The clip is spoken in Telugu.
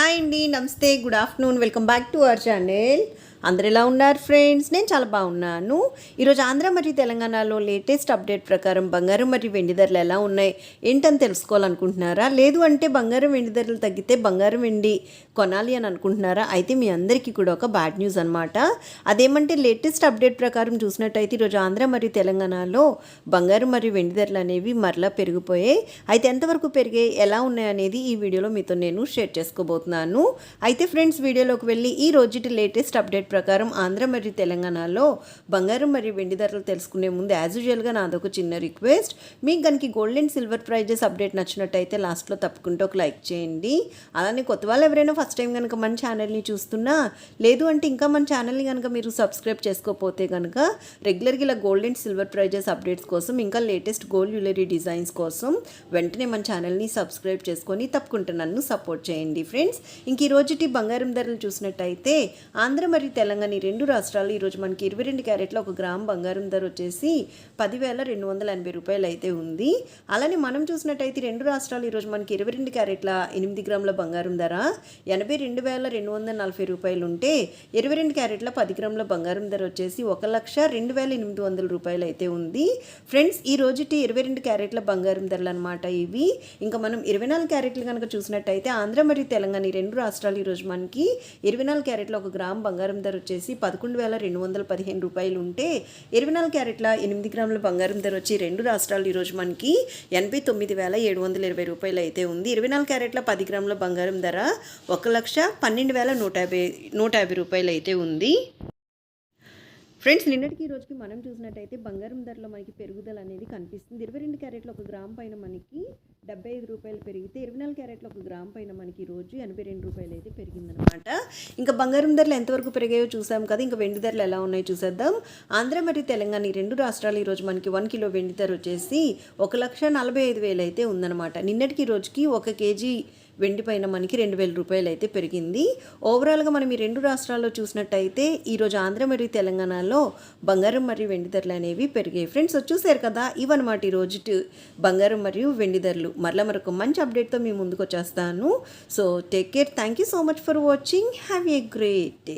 హాయ్ అండి నమస్తే good afternoon welcome back to our channel అందరు ఎలా ఉన్నారు ఫ్రెండ్స్ నేను చాలా బాగున్నాను. ఈరోజు ఆంధ్ర మరియు తెలంగాణలో లేటెస్ట్ అప్డేట్ ప్రకారం బంగారం మరియు వెండి ధరలు ఎలా ఉన్నాయి ఏంటని తెలుసుకోవాలనుకుంటున్నారా? లేదు అంటే బంగారం వెండి ధరలు తగ్గితే బంగారం వెండి కొనాలి అని అనుకుంటున్నారా? అయితే మీ అందరికీ కూడా ఒక బ్యాడ్ న్యూస్ అనమాట అదేమంటే లేటెస్ట్ అప్డేట్ ప్రకారం చూసినట్టయితే ఈరోజు ఆంధ్ర మరియు తెలంగాణలో బంగారం మరియు వెండి ధరలు అనేవి మరలా పెరిగిపోయాయి. అయితే ఎంతవరకు పెరిగాయి ఎలా ఉన్నాయి అనేది ఈ వీడియోలో మీతో నేను షేర్ చేసుకోబోతున్నాను. అయితే ఫ్రెండ్స్ వీడియోలోకి వెళ్ళి ఈ రోజుటి లేటెస్ట్ అప్డేట్ ప్రకారం ఆంధ్ర మరియు తెలంగాణలో బంగారం మరియు వెండి ధరలు తెలుసుకునే ముందు యాజ్ యూజువల్గా నాదొక చిన్న రిక్వెస్ట్ మీకు కనుక gold and silver prices update నచ్చినట్టయితే లాస్ట్లో తప్పకుండా ఒక లైక్ చేయండి. అలానే కొత్త వాళ్ళు ఎవరైనా ఫస్ట్ టైం కనుక మన ఛానల్ని చూస్తున్నా లేదు అంటే ఇంకా మన ఛానల్ని కనుక మీరు సబ్స్క్రైబ్ చేసుకోకపోతే కనుక రెగ్యులర్గా ఇలా gold and silver prices updates కోసం ఇంకా లేటెస్ట్ గోల్డ్ జ్యువెలరీ డిజైన్స్ కోసం వెంటనే మన ఛానల్ని సబ్స్క్రైబ్ చేసుకొని తప్పకుండా నన్ను సపోర్ట్ చేయండి ఫ్రెండ్స్ ఇంక ఈ రోజుటి బంగారం ధరలు చూసినట్టయితే ఆంధ్ర మరియు తెలంగాణ ఈ రెండు రాష్ట్రాలు ఈరోజు మనకి ఇరవై రెండు క్యారెట్ల ఒక గ్రామ్ బంగారం ధర వచ్చేసి పదివేల రెండు వందల ఎనభై రూపాయలు అయితే ఉంది. అలానే మనం చూసినట్టయితే రెండు రాష్ట్రాలు ఈరోజు మనకి ఇరవై రెండు క్యారెట్ల ఎనిమిది గ్రాముల బంగారం ధర ఎనభై రెండు వేల రెండు వందల నలభై రూపాయలు ఉంటే ఇరవై రెండు క్యారెట్ల పది గ్రాముల బంగారం ధర వచ్చేసి ఒక లక్ష రెండు వేల ఎనిమిది వందల రూపాయలు అయితే ఉంది. ఫ్రెండ్స్ ఈ రోజుటి ఇరవై రెండు క్యారెట్ల బంగారం ధరలు అనమాట ఇవి. ఇంకా మనం ఇరవై నాలుగు క్యారెట్లు కనుక చూసినట్టయితే ఆంధ్ర మరియు తెలంగాణ ఈ రెండు రాష్ట్రాలు ఈరోజు మనకి ఇరవై నాలుగు క్యారెట్ల ఒక గ్రామ్ బంగారం ధర వచ్చేసి పదకొండు వేల రెండు వందల పదిహేను రూపాయలు ఉంటే ఇరవై నాలుగు క్యారెట్ల ఎనిమిది గ్రాముల బంగారం ధర వచ్చి రెండు రాష్ట్రాలు ఈరోజు మనకి ఎనభై తొమ్మిది వేల ఏడు వందల ఇరవై రూపాయలు అయితే ఉంది. ఇరవై నాలుగు క్యారెట్ల పది గ్రాముల బంగారం ధర ఒక లక్ష పన్నెండు వేల నూట యాభై నూట యాభై రూపాయలు అయితే ఉంది. ఫ్రెండ్స్ నిన్నటికి ఈ రోజుకి మనం చూసినట్టయితే బంగారం ధరలో మనకి పెరుగుదల అనేది కనిపిస్తుంది. ఇరవై రెండు క్యారెట్లు ఒక గ్రామ్ పైన మనకి డెబ్బై ఐదు రూపాయలు పెరిగితే ఇరవై నాలుగు క్యారెట్లు ఒక గ్రామ్ పైన మనకి రోజు ఎనభై రెండు రూపాయలు అయితే పెరిగిందనమాట ఇంకా బంగారం ధరలు ఎంతవరకు పెరిగాయో చూసాం కదా. ఇంకా వెండి ధరలు ఎలా ఉన్నాయో చూసేద్దాం. ఆంధ్ర మరియు తెలంగాణ ఈ రెండు రాష్ట్రాలు ఈరోజు మనకి వన్ కిలో వెండి ధర వచ్చేసి ఒక లక్ష నలభై ఐదు వేలు అయితే ఉందన్నమాట. నిన్నటికి రోజుకి ఒక కేజీ వెండి పైన మనకి రెండు వేల రూపాయలు అయితే పెరిగింది. ఓవరాల్గా మనం ఈ రెండు రాష్ట్రాల్లో చూసినట్టయితే ఈరోజు ఆంధ్ర మరియు తెలంగాణలో బంగారం మరియు వెండి ధరలు అనేవి పెరిగాయి. ఫ్రెండ్స్ చూసారు కదా? ఇవన్నమాట ఈరోజు రోజు బంగారం మరియు వెండి ధరలు. మరలా మరొక మంచి అప్డేట్తో మీ ముందుకు వచ్చేస్తాను. So take care thank you so much for watching have a great day